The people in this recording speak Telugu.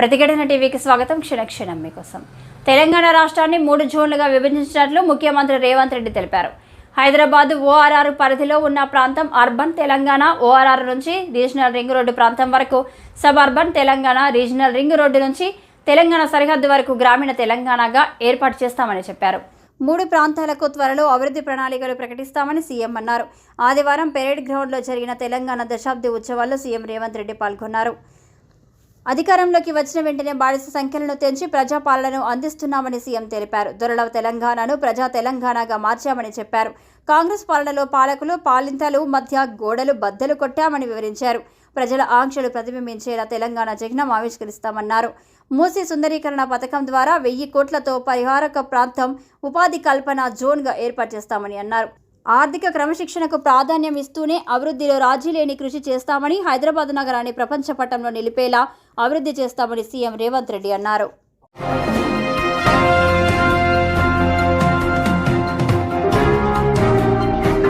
ప్రతిఘటన టీవీకి స్వాగతం. క్షణక్షణం మీకోసం. తెలంగాణ రాష్ట్రాన్ని మూడు జోన్లుగా విభజించినట్లు ముఖ్యమంత్రి రేవంత్ రెడ్డి తెలిపారు. హైదరాబాద్ ఓఆర్ఆర్ పరిధిలో ఉన్న ప్రాంతం అర్బన్ తెలంగాణ. ఓఆర్ఆర్ నుంచి రీజనల్ రింగ్ రోడ్డు ప్రాంతం వరకు suburban Telangana. Regional ring road నుంచి తెలంగాణ సరిహద్దు వరకు గ్రామీణ తెలంగాణగా ఏర్పాటు చేస్తామని చెప్పారు. మూడు ప్రాంతాలకు త్వరలో అభివృద్ధి ప్రణాళికలు ప్రకటిస్తామని సీఎం అన్నారు. ఆదివారం పెరేడ్ గ్రౌండ్లో జరిగిన తెలంగాణ దశాబ్ది ఉత్సవాల్లో సీఎం రేవంత్ రెడ్డి పాల్గొన్నారు. అధికారంలోకి వచ్చిన వెంటనే బానిస సంఖ్యలను తెంచి ప్రజాపాలనను అందిస్తున్నామని సీఎం తెలిపారు. దొరల తెలంగాణను ప్రజా తెలంగాణగా మార్చామని చెప్పారు. కాంగ్రెస్ పాలనలో పాలకులు పాలింతలు మధ్య గోడలు బద్దలు కొట్టామని వివరించారు. ప్రజల ఆంక్షలు ప్రతిబింబించేలా తెలంగాణ జగనం ఆవిష్కరిస్తామన్నారు. మూసీ సుందరీకరణ పథకం ద్వారా వెయ్యి కోట్లతో పరిహారక ప్రాంతం ఉపాధి కల్పన జోన్గా ఏర్పాటు చేస్తామని అన్నారు. ఆర్థిక క్రమశిక్షణకు ప్రాధాన్యం ఇస్తూనే అభివృద్ధిలో రాజీ లేని కృషి చేస్తామని హైదరాబాద్ నగరాన్ని ప్రపంచ పటంలో నిలిపేలా అభివృద్ధి చేస్తామని సీఎం రేవంత్ రెడ్డి అన్నారు.